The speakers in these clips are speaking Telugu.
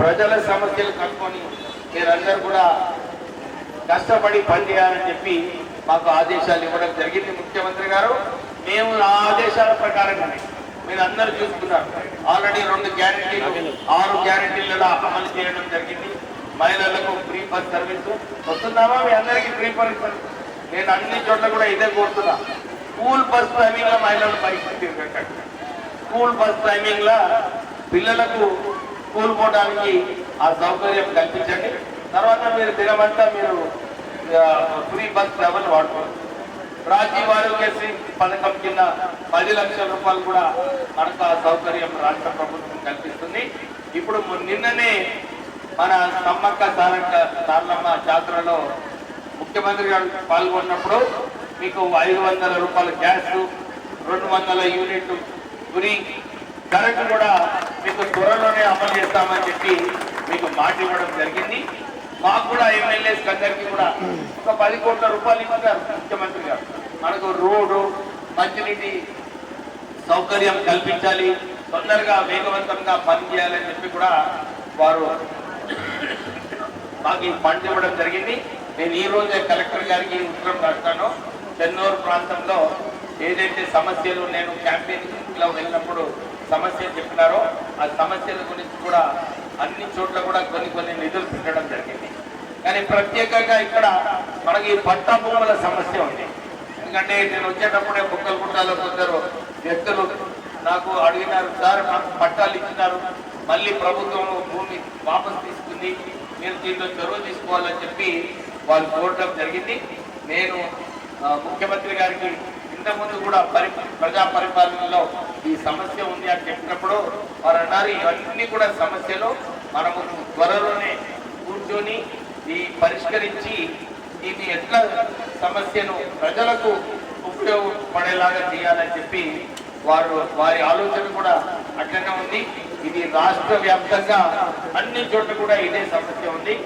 ప్రజల సమస్యలు కనుక్కొని మీరందరూ కూడా కష్టపడి పనిచేయాలని చెప్పి మాకు ఆదేశాలు ఇవ్వడం జరిగింది. ముఖ్యమంత్రి గారు మేము ఆ ఆదేశాల ప్రకారంగానే మీరు అందరూ చూసుకున్నారు. ఆల్రెడీ రెండు గ్యారంటీలు ఆరు గ్యారెంటీలలో అమలు చేయడం జరిగింది. మహిళలకు ఫ్రీ బస్ సర్వీస్. వస్తున్నామా మీ అందరికీ ఫ్రీ బస్ సర్వీస్. నేను అన్ని చోట్ల కూడా ఇదే కోరుతున్నా. స్కూల్ బస్ టైమింగ్ మహిళలు బయటకు తిరగకండి స్కూల్ బస్ టైమింగ్లో పిల్లలకు స్కూల్ పోవడానికి ఆ సౌకర్యం కల్పించండి. తర్వాత మీరు దినమంతా మీరు ఫ్రీ బస్ ట్రావెల్ వాడుకోవచ్చు రాజీవ్ ఆరోగ్యశ్రీ పథకం కింద పది లక్షల రూపాయలు కూడా మనకు ఆ సౌకర్యం రాష్ట్ర ప్రభుత్వం కల్పిస్తుంది. ఇప్పుడు నిన్ననే మన సమ్మక్క సారక్క సారలమ్మ జాతరలో ముఖ్యమంత్రి గారు పాల్గొన్నప్పుడు మీకు ఐదు వందల రూపాయల గ్యాస్ రెండు వందల యూనిట్ గురి కరెంట్ కూడా మీకు త్వరలోనే అమలు చేస్తామని చెప్పి మీకు మాట ఇవ్వడం జరిగింది. మాకు కూడా ఎమ్మెల్యేస్ అందరికీ కూడా ఒక పది కోట్ల రూపాయలు ఇవ్వగారు ముఖ్యమంత్రి గారు. మనకు రోడ్డు మంచినీటి సౌకర్యం కల్పించాలి తొందరగా వేగవంతంగా పనిచేయాలని చెప్పి కూడా వారు మాకు ఈ ఫండ్ ఇవ్వడం జరిగింది. నేను ఈ రోజే కలెక్టర్ గారికి ఉత్తరం రాస్తాను. చెన్నూరు ప్రాంతంలో ఏదైతే సమస్యలు నేను క్యాంపెయిన్ వెళ్ళినప్పుడు సమస్య చెప్పినారో ఆ సమస్యల గురించి కూడా అన్ని చోట్ల కూడా కొన్ని కొన్ని నిధులు పెట్టడం జరిగింది. కానీ ప్రత్యేకంగా ఇక్కడ మనకి ఈ పట్టా భూముల సమస్య ఉంది. ఎందుకంటే నేను వచ్చేటప్పుడే బుక్కలు గుట్టాలో కొందరు వ్యక్తులు నాకు అడిగినారు సార్ మాకు పట్టాలు ఇచ్చినారు. మళ్ళీ ప్రభుత్వం భూమి వాపసు తీసుకుంది. మీరు దీంట్లో చొరవ తీసుకోవాలని చెప్పి వాళ్ళు కోరడం జరిగింది. నేను ముఖ్యమంత్రి గారికి ఇంతకుముందు కూడా పరి ప్రజా పరిపాలనలో ఈ సమస్య ఉంది అని చెప్పినప్పుడు వారు అన్నారు ఇవన్నీ కూడా సమస్యలు. మనము త్వరలోనే కూర్చొని ఈ పరిష్కరించి దీన్ని ఎట్లా సమస్యను ప్రజలకు ఉపయోగపడేలాగా చేయాలని చెప్పి వారు వారి ఆలోచన కూడా అట్లనే ఉంది. ఇది రాష్ట్ర వ్యాప్తంగా అన్ని చోట్ల కూడా ఇదే సమస్య ఉంది.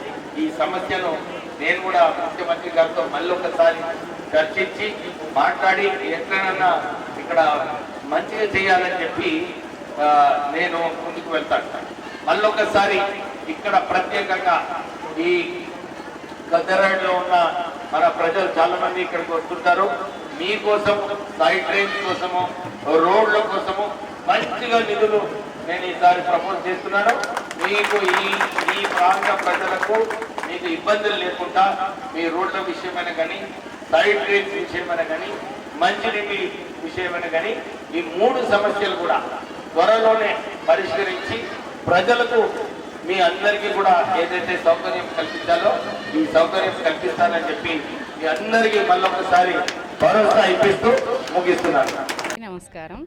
ఈ సమస్యను నేను కూడా ముఖ్యమంత్రి గారితో మళ్ళీ ఒకసారి చర్చించి మాట్లాడి ఎట్లనన్నా ఇక్కడ మంచిగా చేయాలని చెప్పి నేను ముందుకు వెళ్తాను మళ్ళీ ఒకసారి ఇక్కడ ప్రత్యేకంగా ఈ గద్దరాడిలో ఉన్న మన ప్రజలు చాలా మంది ఇక్కడికి వస్తుంటారు. మీకోసం సైడ్ ట్రైన్స్ కోసము రోడ్ల కోసము మంచిగా నిధులు నేను ఈసారి ప్రపోజ్ చేస్తున్నాను. మీకు ఈ ఈ ప్రాంత ప్రజలకు మీకు ఇబ్బందులు లేకుండా మీ రోడ్ల విషయమైనా కానీ సైడ్ ట్రైన్స్ విషయమైనా కానీ మంచినీటి విషయమైనా కానీ ఈ మూడు సమస్యలు కూడా త్వరలోనే పరిష్కరించి ప్రజలకు మీ అందరికీ కూడా ఏదైతే సౌకర్యం కల్పించాలో ఈ సౌకర్యం కల్పిస్తానని చెప్పి మీ అందరికీ మళ్ళొకసారి భరోసా ఇప్పిస్తూ ముగిస్తున్నాను. నమస్కారం.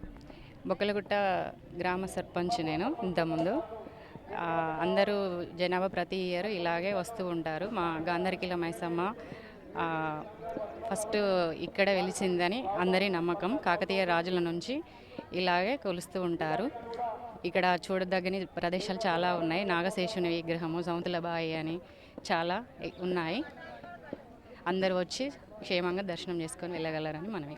బొక్కలగుట్ట గ్రామ సర్పంచ్ నేను ఇంతకుముందు. అందరూ జనాభా ప్రతి ఇయర్ ఇలాగే వస్తూ ఉంటారు. మా గాంధర్కిల మైసమ్మ ఫస్ట్ ఇక్కడ వెలిచిందని అందరి నమ్మకం. కాకతీయ రాజుల నుంచి ఇలాగే కొలుస్తూ ఉంటారు. ఇక్కడ చూడదగ్గని ప్రదేశాలు చాలా ఉన్నాయి. నాగశేషుని విగ్రహము సౌతులబాయి అని చాలా ఉన్నాయి. అందరూ వచ్చి క్షేమంగా దర్శనం చేసుకొని వెళ్ళగలరని మనవి.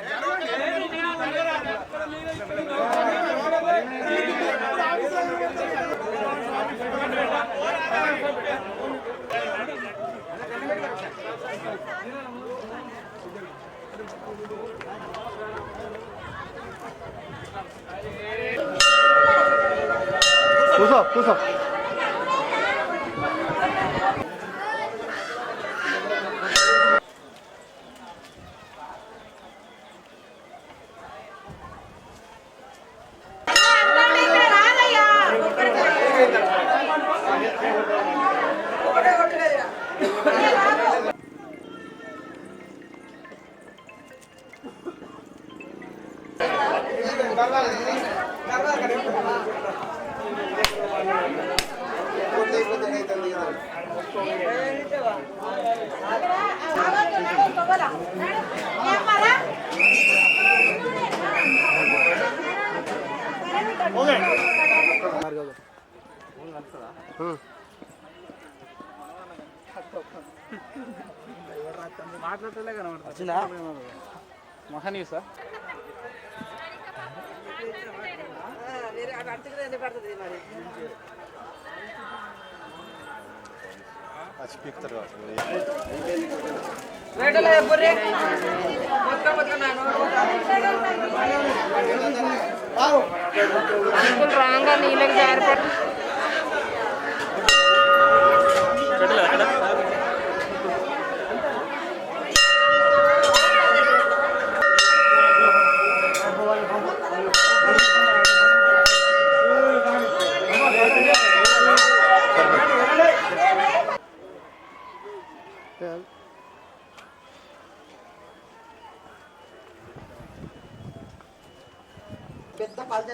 பூசம் பரவாயில்ல. వచ్చిందా? మహనీయుసా అది పీకుతారు రాంగా నీళ్ళకి జారిపడి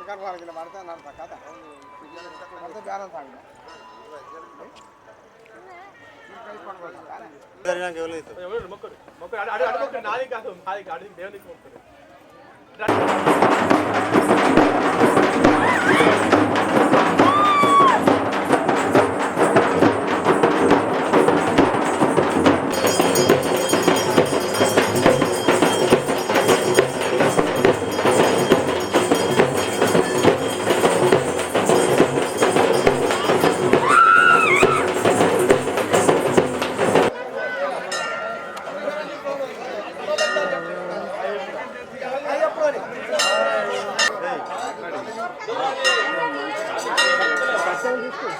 పెద్ద పంచాయతీలో తీసుకోవాలి మానేసి షేర్ చేసుకుంటాం అది కూడా మీకు కొద్దిగా ఫోటో ఇస్తున్నాడు నాది కాదు నాది కాదు దేవునికి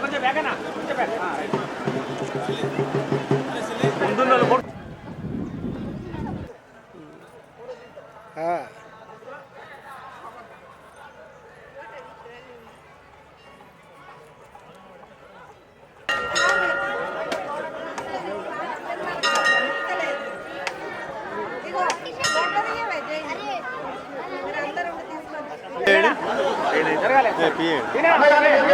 కొంచెం వేగనా కొంచెం ముందున్న రాష్ట్ర